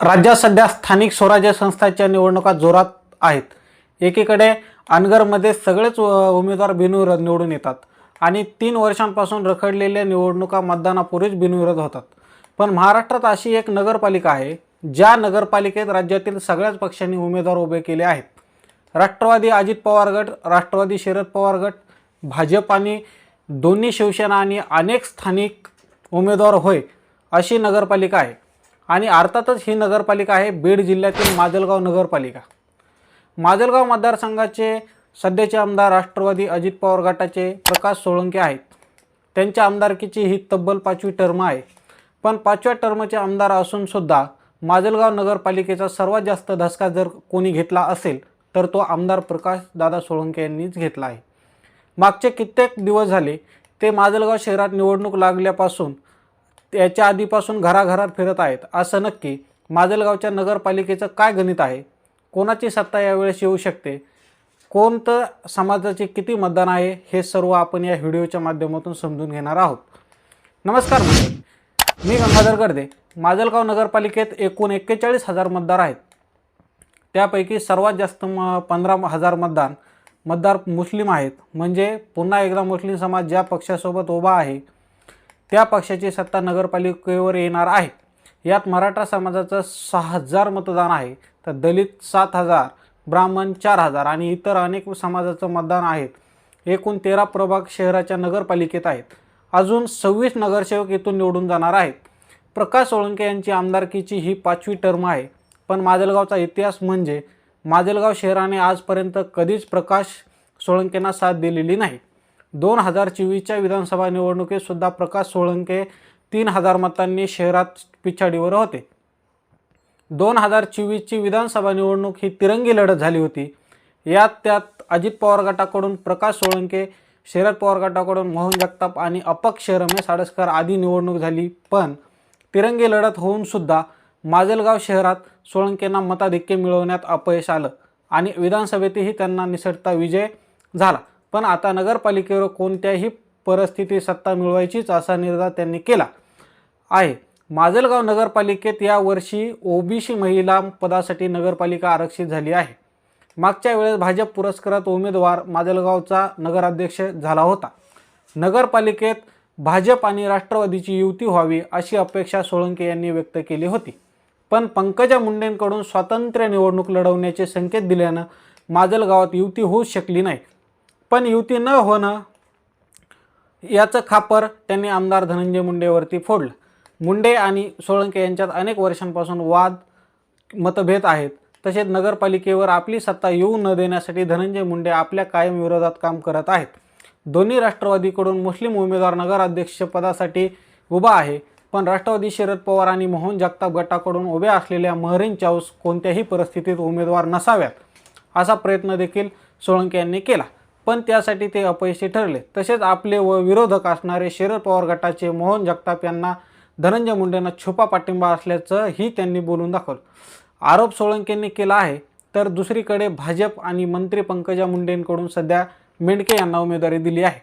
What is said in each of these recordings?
राज्यात सध्या स्थानिक स्वराज्य संस्थांच्या निवडणुका जोरात आहेत. एकीकडे अनगरमध्ये सगळेच उमेदवार बिनविरोध निवडून येतात आणि तीन वर्षांपासून रखडलेल्या निवडणुका मतदानापूर्वीच बिनविरोध होतात. पण महाराष्ट्रात अशी एक नगरपालिका आहे ज्या नगरपालिकेत राज्यातील सगळ्याच पक्षांनी उमेदवार उभे केले आहेत. राष्ट्रवादी अजित पवार गट राष्ट्रवादी शरद पवार गट भाजप आणि दोन्ही शिवसेना आणि अनेक स्थानिक उमेदवार होय अशी नगरपालिका आहे. आणि अर्थातच ही नगरपालिका आहे बीड जिल्ह्यातील माजलगाव नगरपालिका. माजलगाव मतदारसंघाचे सध्याचे आमदार राष्ट्रवादी अजित पवार गटाचे प्रकाश सोळंके आहेत. त्यांच्या आमदारकीची ही तब्बल पाचवी टर्म आहे. पण पाचव्या टर्मचे आमदार असूनसुद्धा माजलगाव नगरपालिकेचा सर्वात जास्त धसका जर कोणी घेतला असेल तर तो आमदार प्रकाश दादा सोळंके यांनीच घेतला आहे. मागचे कित्येक दिवस झाले ते माजलगाव शहरात निवडणूक लागल्यापासून त्याच्या आधीपासून घराघरात फिरत आहेत. असं नक्की माजलगावच्या नगरपालिकेचं काय गणित आहे? कोणाची सत्ता यावेळेस येऊ शकते? कोणतं समाजाचे किती मतदान आहे? हे सर्व आपण या व्हिडिओच्या माध्यमातून समजून घेणार आहोत. नमस्कार मी गंगाधर गर्दे. माजलगाव नगरपालिकेत एकूण एक्केचाळीस हजार मतदार आहेत. त्यापैकी सर्वात जास्त म पंधरा हजार मतदान मतदार मुस्लिम आहेत. म्हणजे पुन्हा एकदा मुस्लिम समाज ज्या पक्षासोबत उभा आहे त्या पक्षाची सत्ता नगरपालिकेवर येणार आहे. यात मराठा समाजाचं सहा हजार मतदान आहे. तर दलित सात हजार ब्राह्मण चार हजार आणि इतर अनेक समाजाचं मतदान आहेत एकूण तेरा प्रभाग शहराच्या नगरपालिकेत आहेत. अजून सव्वीस नगरसेवक इथून निवडून जाणार आहेत. प्रकाश सोळंके यांची आमदारकीची ही पाचवी टर्म आहे. पण माजलगावचा इतिहास म्हणजे माजलगाव शहराने आजपर्यंत कधीच प्रकाश सोळंकेंना साथ दिलेली नाही. दोन हजार चोवीसच्या विधानसभा निवडणुकीत सुद्धा प्रकाश सोळंके तीन हजार मतांनी शहरात पिछाडीवर होते. दोन हजार चोवीसची विधानसभा निवडणूक ही तिरंगी लढत झाली होती. यात त्यात अजित पवार गटाकडून प्रकाश सोळंके शरद पवार गटाकडून मोहन जगताप आणि अपक्ष रमेश आडसकर आदी निवडणूक झाली. पण तिरंगी लढत होऊन सुद्धा माजलगाव शहरात सोळंकेंना मताधिक्य मिळवण्यात अपयश आलं आणि विधानसभेतही त्यांना निसटता विजय झाला. पण आता नगरपालिकेवर कोणत्याही परिस्थितीत सत्ता मिळवायचीच असा निर्धार त्यांनी केला आहे. माजलगाव नगरपालिकेत यावर्षी ओबीसी महिला पदासाठी नगरपालिका आरक्षित झाली आहे. मागच्या वेळेस भाजप पुरस्कारात उमेदवार माजलगावचा नगराध्यक्ष झाला होता. नगरपालिकेत भाजप आणि राष्ट्रवादीची युती व्हावी अशी अपेक्षा सोळंके यांनी व्यक्त केली होती. पण पंकजा मुंडेंकडून स्वातंत्र्य निवडणूक लढवण्याचे संकेत दिल्यानं माजलगावात युती होऊ शकली नाही. पण युती न होणं याचं खापर त्यांनी आमदार धनंजय मुंडेवरती फोडलं. मुंडे आणि सोळंके यांच्यात अनेक वर्षांपासून वाद मतभेद आहेत. तसेच नगरपालिकेवर आपली सत्ता येऊ न देण्यासाठी धनंजय मुंडे आपल्या कायम विरोधात काम करत आहेत. दोन्ही राष्ट्रवादीकडून मुस्लिम उमेदवार नगराध्यक्षपदासाठी उभा आहे. पण राष्ट्रवादी शरद पवार आणि मोहन जगताप गटाकडून उभ्या असलेल्या महरीन चाऊस कोणत्याही परिस्थितीत उमेदवार नसाव्यात असा प्रयत्न देखील सोळंके यांनी केला. पण त्यासाठी ते अपयशी ठरले. तसेच आपले व विरोधक असणारे शरद पवार गटाचे मोहन जगताप यांना धनंजय मुंडेंना छुपा पाठिंबा असल्याचंही त्यांनी बोलून दाखवलं. आरोप सोळंकेंनी केला आहे तर दुसरीकडे भाजप आणि मंत्री पंकजा मुंडेंकडून सध्या मेंढके यांना उमेदवारी दिली आहे.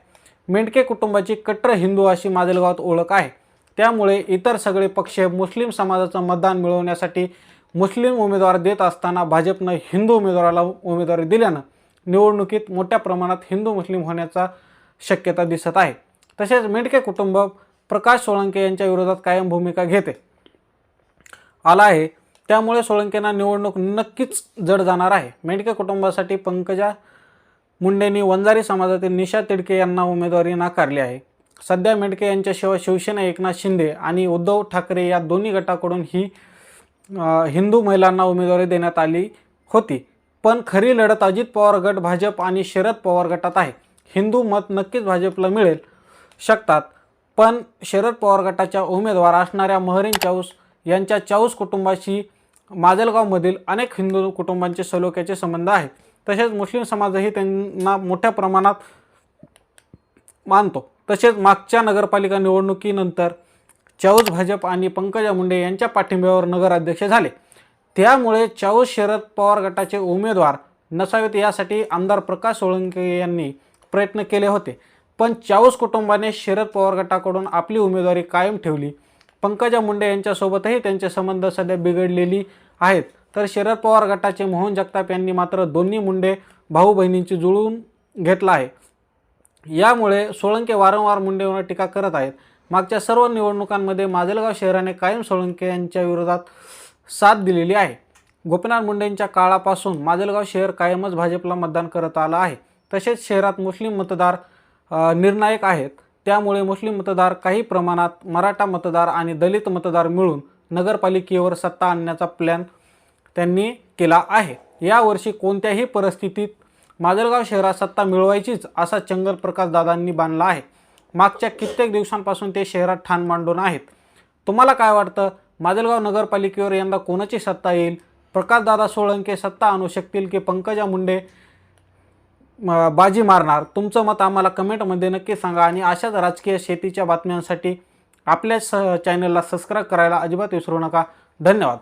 मेंढके कुटुंबाची कट्टर हिंदू अशी माजलगावात ओळख आहे. त्यामुळे इतर सगळे पक्ष मुस्लिम समाजाचं मतदान मिळवण्यासाठी मुस्लिम उमेदवार देत असताना भाजपनं हिंदू उमेदवाराला उमेदवारी दिल्यानं निवडणुकीत मोठ्या प्रमाणात हिंदू मुस्लिम होण्याचा शक्यता दिसत आहे. तसेच मेंढके कुटुंब प्रकाश सोळंके यांच्या विरोधात कायम भूमिका घेते. आला आहे. त्यामुळे सोळंकेंना निवडणूक नक्कीच जड जाणार आहे. मेंढके कुटुंबासाठी पंकजा मुंडेंनी वंजारी समाजातील निशा तिडके यांना उमेदवारी नाकारली आहे. सध्या मेंढके यांच्याशिवाय शिवसेना एकनाथ शिंदे आणि उद्धव ठाकरे या दोन्ही गटाकडून ही हिंदू महिलांना उमेदवारी देण्यात आली होती. पण खरी लढत अजित पवार गट भाजप आणि शरद पवार गटात आहे. हिंदू मत नक्कीच भाजपला मिळेल शकतात पण शरद पवार गटाच्या उमेदवार असणाऱ्या महरीन चाऊस यांच्या चाऊस कुटुंबाशी माजलगावमधील अनेक हिंदू कुटुंबांचे सलोख्याचे संबंध आहेत. तसेच मुस्लिम समाजही त्यांना मोठ्या प्रमाणात मानतो. तसेच मागच्या नगरपालिका निवडणुकीनंतर चाऊस भाजप आणि पंकजा मुंडे यांच्या पाठिंब्यावर नगराध्यक्ष झाले. त्यामुळे चाऊस शरद पवार गटाचे उमेदवार नसावेत यासाठी आमदार प्रकाश सोळंके यांनी प्रयत्न केले होते. पण चाऊस कुटुंबाने शरद पवार गटाकडून आपली उमेदवारी कायम ठेवली. पंकजा मुंडे यांच्यासोबतही त्यांचे संबंध सध्या बिघडलेली आहेत. तर शरद पवार गटाचे मोहन जगताप यांनी मात्र दोन्ही मुंडे भाऊ बहिणींची जुळवून घेतला आहे. यामुळे सोळंके वारंवार मुंडेवर टीका करत आहेत. मागच्या सर्व निवडणुकांमध्ये माजलगाव शहराने कायम सोळंके यांच्या विरोधात साथ दिलेली आहे. गोपीनाथ मुंडेंच्या काळापासून माजलगाव शहर कायमच भाजपला मतदान करत आलं आहे. तसेच शहरात मुस्लिम मतदार निर्णायक आहेत. त्यामुळे मुस्लिम मतदार काही प्रमाणात मराठा मतदार आणि दलित मतदार मिळून नगरपालिकेवर सत्ता आणण्याचा प्लॅन त्यांनी केला आहे. यावर्षी कोणत्याही परिस्थितीत माजलगाव शहरात सत्ता मिळवायचीच असा चंगल प्रकाश दादांनी बांधला आहे. मागच्या कित्येक दिवसांपासून ते शहरात ठाण मांडून आहेत. तुम्हाला काय वाटतं? माजलगाव नगरपालिकेवर यंदा कोणाची सत्ता येईल? प्रकाशदादा सोळंके सत्ता आणू शकतील की पंकजा मुंडे बाजी मारणार? तुमचं मत आम्हाला कमेंटमध्ये नक्की सांगा आणि अशाच राजकीय शेतीच्या बातम्यांसाठी आपल्या स चॅनलला सबस्क्राईब करायला अजिबात विसरू नका. धन्यवाद.